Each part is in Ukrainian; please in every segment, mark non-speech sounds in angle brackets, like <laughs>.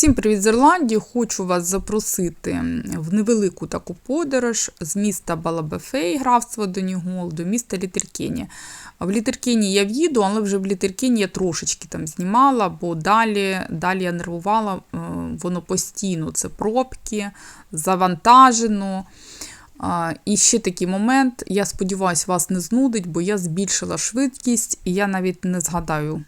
Всім привіт з Ірландії! Хочу вас запросити в невелику таку подорож з міста Балабефей, графство Донігол, до міста Літеркені. В Літеркені я в'їду, але вже в Літеркені я трошечки там знімала, бо далі, далі я нервувала, е, воно постійно це пробки, завантажено. І ще такий момент, я сподіваюся, вас не знудить, бо я збільшила швидкість, і я навіть не згадаю,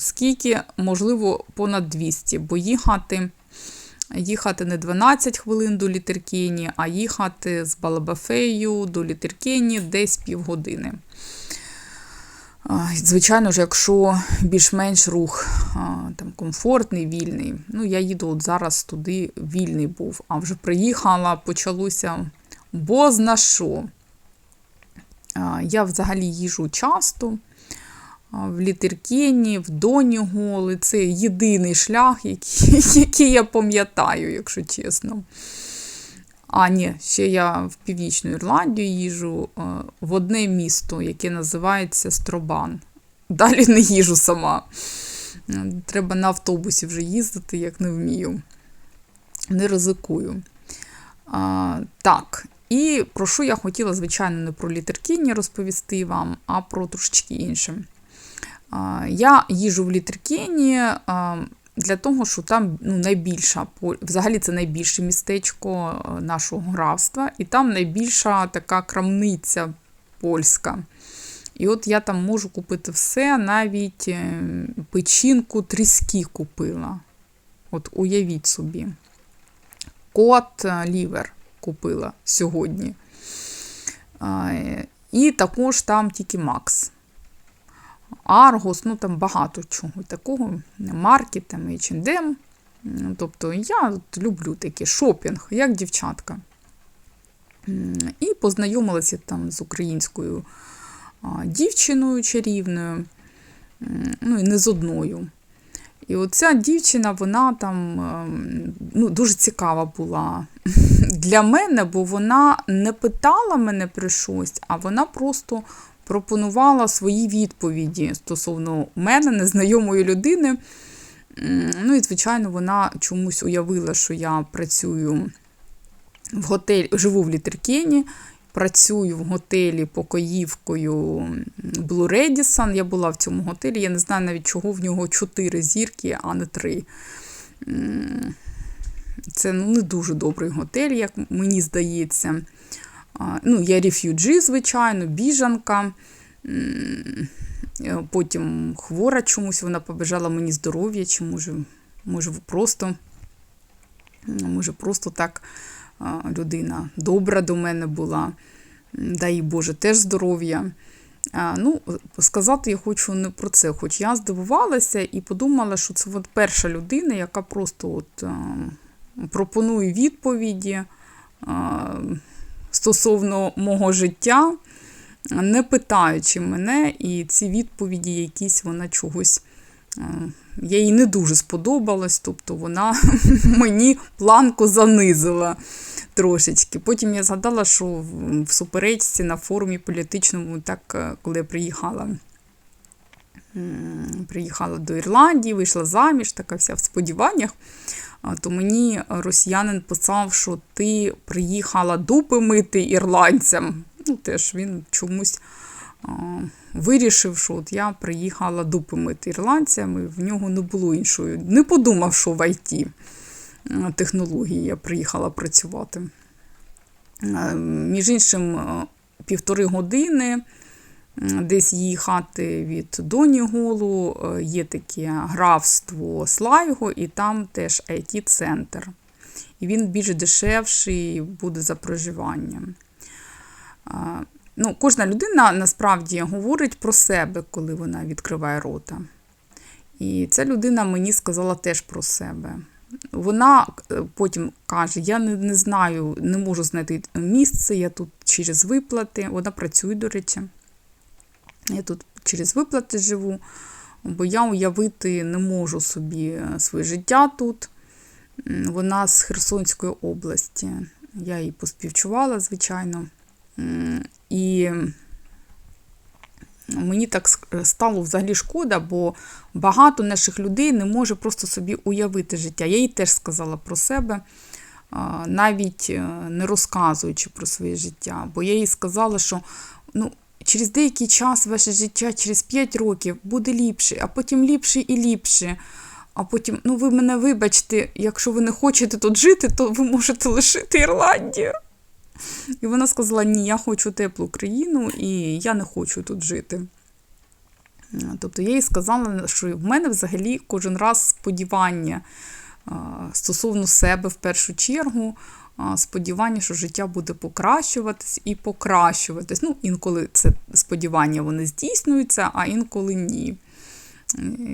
скільки, можливо, понад 200, бо їхати їхати не 12 хвилин до Літеркені, а їхати з Балабафею до Літеркені десь півгодини. Звичайно ж, якщо більш-менш рух там, комфортний, вільний. Ну, я їду от зараз туди вільний був, а вже приїхала, почалося бозна що. Я взагалі їжу часто в Літеркені, в Доніголи. Це єдиний шлях, який, <laughs> який я пам'ятаю, якщо чесно. А, ні, ще я в Північну Ірландію їжу е, в одне місто, яке називається Стробан. Далі не їжу сама. Треба на автобусі вже їздити, як не вмію. Не ризикую. А, Так, і про що я хотіла, звичайно, не про літеркіні розповісти вам, а про трошечки інше. Я їжу в Літеркені для того, що там ну, найбільша, взагалі це найбільше містечко е, нашого графства, і там найбільша така крамниця польська. І от я там можу купити все, навіть е, печінку тріски купила. От уявіть собі. Кот е, лівер купила сьогодні. І також там тільки Макс. Аргос, ну там багато чого такого, марки, там H&M. Тобто я люблю такий шопінг, як дівчатка. І познайомилася там з українською дівчиною чарівною, ну і не з одною. І оця дівчина, вона там ем, ну, дуже цікава була <laughs> для мене, бо вона не питала мене про щось, а вона просто пропонувала свої відповіді стосовно мене, незнайомої людини. Ну і, звичайно, вона чомусь уявила, що я працюю в готелі, живу в Літеркені, працюю в готелі покоївкою Blue Redison. Я була в цьому готелі. Я не знаю навіть, чого в нього чотири зірки, а не три. Це ну, не дуже добрий готель, як мені здається. Ну, Я реф'юджі, звичайно, біжанка. Потім хвора чомусь, вона побажала мені здоров'я, чи може, може, просто може, просто так людина добра до мене була. Дай Боже, теж здоров'я. Ну, Сказати я хочу не про це, хоч я здивувалася і подумала, що це от перша людина, яка просто от, пропонує відповіді стосовно мого життя, не питаючи мене, і ці відповіді якісь вона чогось. Е, я їй не дуже сподобалась, тобто вона <laughs> мені планку занизила трошечки. Потім я згадала, що в суперечці на форумі політичному, так, е, коли я приїхала приїхала до Ірландії, вийшла заміж, така вся в сподіваннях то мені росіянин писав, що ти приїхала дупи мити ірландцям. Ну, теж він чомусь а, вирішив, що от я приїхала дупи мити ірландцям, і в нього не було іншої. Не подумав, що в ІТ технології я приїхала працювати. Між іншим, півтори години десь їхати від Доніголу, е, є таке графство Слайго, і там теж it центр І він більш дешевший буде за проживанням. Ну, Кожна людина насправді говорить про себе, коли вона відкриває рота. І ця людина мені сказала теж про себе. Вона е, потім каже: Я не, не знаю, не можу знайти місце, я тут через виплати. Вона працює, до речі. Я тут через виплати живу, бо я уявити не можу собі е, своє життя тут. Вона з Херсонської області. Я її поспівчувала, звичайно. І мені так стало взагалі шкода, бо багато наших людей не може просто собі уявити життя. Я їй теж сказала про себе, навіть е, не розказуючи про своє життя. Бо я їй сказала, що ну, через деякий час ваше життя, через 5 років, буде ліпше, а потім ліпше і ліпше. А потім, ну ви мене вибачте, якщо ви не хочете тут жити, то ви можете лишити Ірландію. І вона сказала: Ні, я хочу теплу країну і я не хочу тут жити. Тобто я їй сказала, що в мене взагалі кожен раз сподівання стосовно себе в першу чергу, сподівання, що життя буде покращуватись і покращуватись. Ну, інколи це сподівання вони здійснюються, а інколи ні.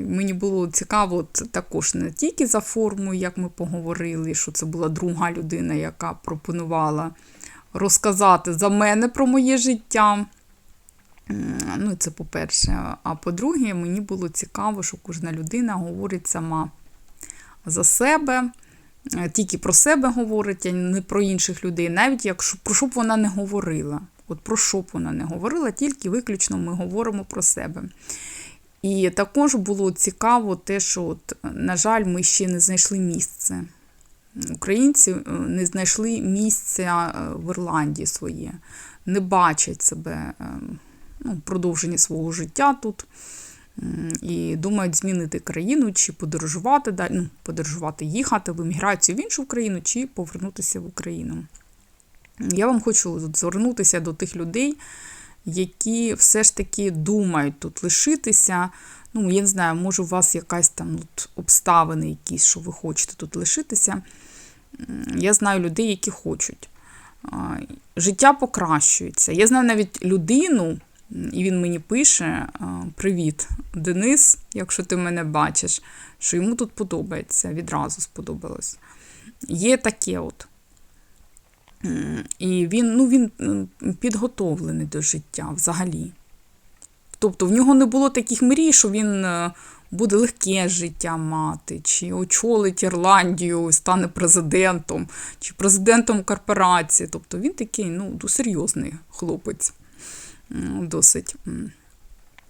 Мені було цікаво також не тільки за формою, як ми поговорили, що це була друга людина, яка пропонувала розказати за мене про моє життя. Ну, це по-перше. А по-друге, мені було цікаво, що кожна людина говорить сама за себе, тільки про себе говорить, а не про інших людей, навіть якщо про що б вона не говорила. От про що б вона не говорила, тільки виключно ми говоримо про себе. І також було цікаво те, що, от, на жаль, ми ще не знайшли місце. Українці е, не знайшли місця е, в Ірландії своє, не бачать себе е, ну, продовження свого життя тут. І думають змінити країну, чи подорожувати далі, ну, подорожувати, їхати в еміграцію в іншу країну, чи повернутися в Україну. Я вам хочу звернутися до тих людей, які все ж таки думають тут лишитися. Ну, я не знаю, може, у вас якась там от, обставини якісь, що ви хочете тут лишитися. Я знаю людей, які хочуть. Життя покращується. Я знаю навіть людину, і він мені пише: Привіт, Денис, якщо ти мене бачиш, що йому тут подобається, відразу сподобалось. Є таке от. І він, ну, він підготовлений до життя взагалі. Тобто в нього не було таких мрій, що він е, буде легке життя мати, чи очолить Ірландію, стане президентом, чи президентом корпорації. Тобто він такий ну, серйозний хлопець. Досить.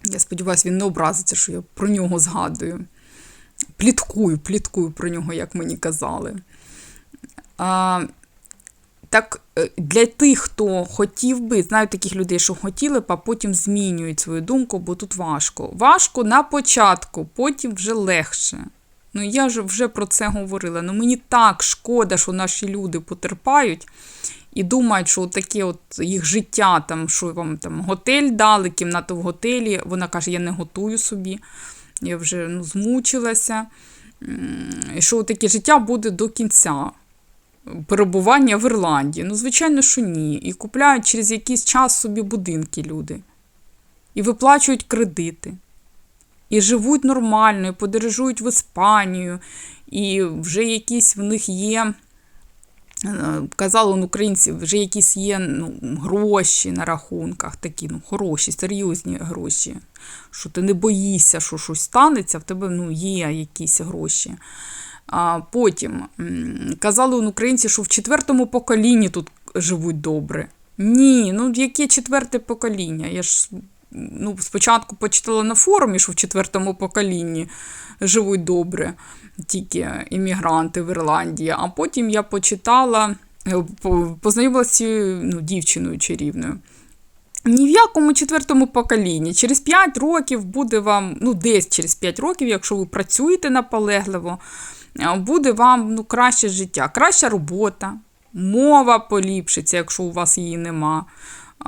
Я сподіваюся, він не образиться, що я про нього згадую. Пліткую, пліткую про нього, як мені казали. А, так, е, для тих, хто хотів би, знаю таких людей, що хотіли б, а потім змінюють свою думку, бо тут важко. Важко на початку, потім вже легше. Ну, я ж вже про це говорила. Ну, мені так шкода, що наші люди потерпають і думають, що таке от їх життя, там, що вам там готель дали, кімнату в готелі. Вона каже, я не готую собі. Я вже ну, змучилася. І що таке життя буде до кінця перебування в Ірландії. Ну, звичайно, що ні. І купляють через якийсь час собі будинки люди. І виплачують кредити. І живуть нормально, і подорожують в Іспанію, і вже якісь в них є. Е, Казали он, українці, вже якісь є ну, гроші на рахунках, такі ну, хороші, серйозні гроші. Що ти не боїшся, що щось станеться, в тебе ну, є якісь гроші. А потім казали он, українці, що в четвертому поколінні тут живуть добре. Ні, ну яке четверте покоління? Я ж ну, спочатку почитала на форумі, що в четвертому поколінні живуть добре тільки іммігранти в Ірландії, а потім я почитала, е, познайомилася ну, дівчиною чарівною. Ні в якому четвертому поколінні. Через 5 років буде вам, ну десь через 5 років, якщо ви працюєте наполегливо, е, буде вам ну, краще життя, краща робота, мова поліпшиться, якщо у вас її нема.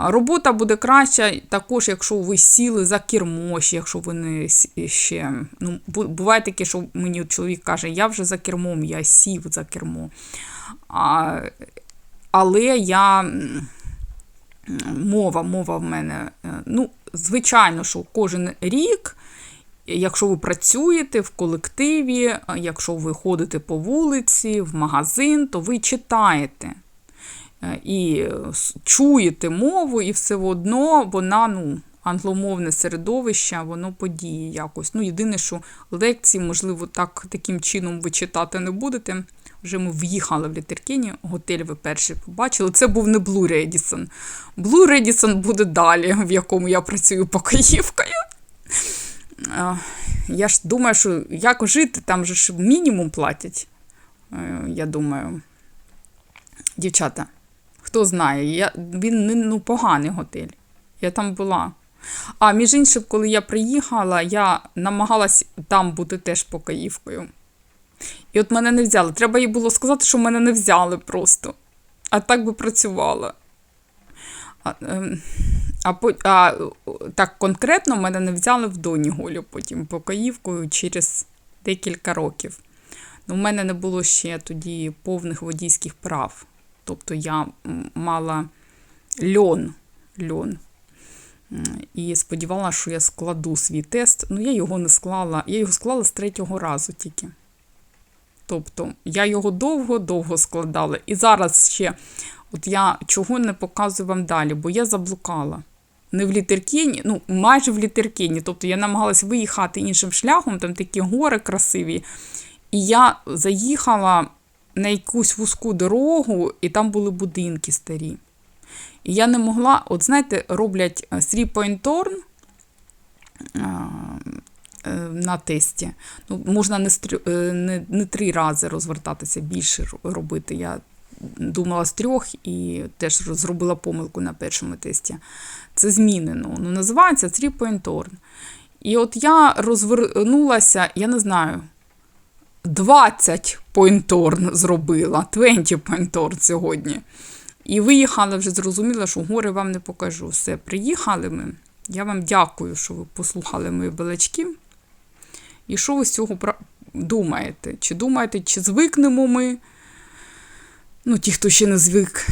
Робота буде краща, також, якщо ви сіли за кермо, якщо ви не ще. Ну, буває таке, що мені чоловік каже, я вже за кермом, я сів за кермо. А, але я. Мова, мова в мене. е, Ну, звичайно, що кожен рік, якщо ви працюєте в колективі, якщо ви ходите по вулиці, в магазин, то ви читаєте і е, чуєте мову, і все одно вона, ну, англомовне середовище, воно подіє якось. Ну, єдине, що лекції, можливо, так, таким чином ви читати не будете. Вже ми в'їхали в Літеркіні, готель ви перші побачили. Це був не Blue Redison. Blue Redison буде далі, в якому я працюю покоївкою. Я ж думаю, що як жити, там же ж мінімум платять. Е, Я думаю. Дівчата, хто знає, я, він не ну, поганий готель. Я там була. А між іншим, коли я приїхала, я намагалась там бути теж покоївкою. І от мене не взяли. Треба їй було сказати, що мене не взяли просто. А так би працювала. А, ем, а, а так конкретно мене не взяли в Доніголю потім покоївкою через декілька років. Ну, У мене не було ще тоді повних водійських прав. Тобто я мала льон. льон. І сподівалася, що я складу свій тест. Ну, я його не склала. Я його склала з третього разу тільки. Тобто я його довго-довго складала. І зараз ще, от я чого не показую вам далі, бо я заблукала. Не в Літеркіні, ну майже в Літеркіні. Тобто я намагалась виїхати іншим шляхом, там такі гори красиві. І я заїхала на якусь вузьку дорогу, і там були будинки старі. І я не могла, от знаєте, роблять е, three-point turn а, е, на тесті. Ну, можна не, е, не, не три рази розвертатися, більше робити. Я думала з трьох і теж зробила помилку на першому тесті. Це змінено. Ну, називається turn. І от я розвернулася, я не знаю, 20 point-turn зробила, 20 point-turn сьогодні. І виїхали вже зрозуміла, що гори вам не покажу. Все, приїхали ми. Я вам дякую, що ви послухали мої балачки. І що ви з цього думаєте? Чи думаєте, чи звикнемо ми? Ну, ті, хто ще не звик.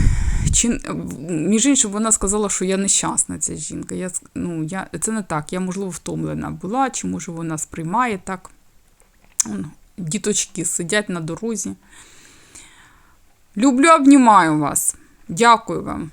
Чи, між іншим, вона сказала, що я нещасна, ця жінка. Я, ну, я, це не так. Я, можливо, втомлена була, чи може вона сприймає так. Діточки сидять на дорозі. Люблю, обнімаю вас. Дякую вам.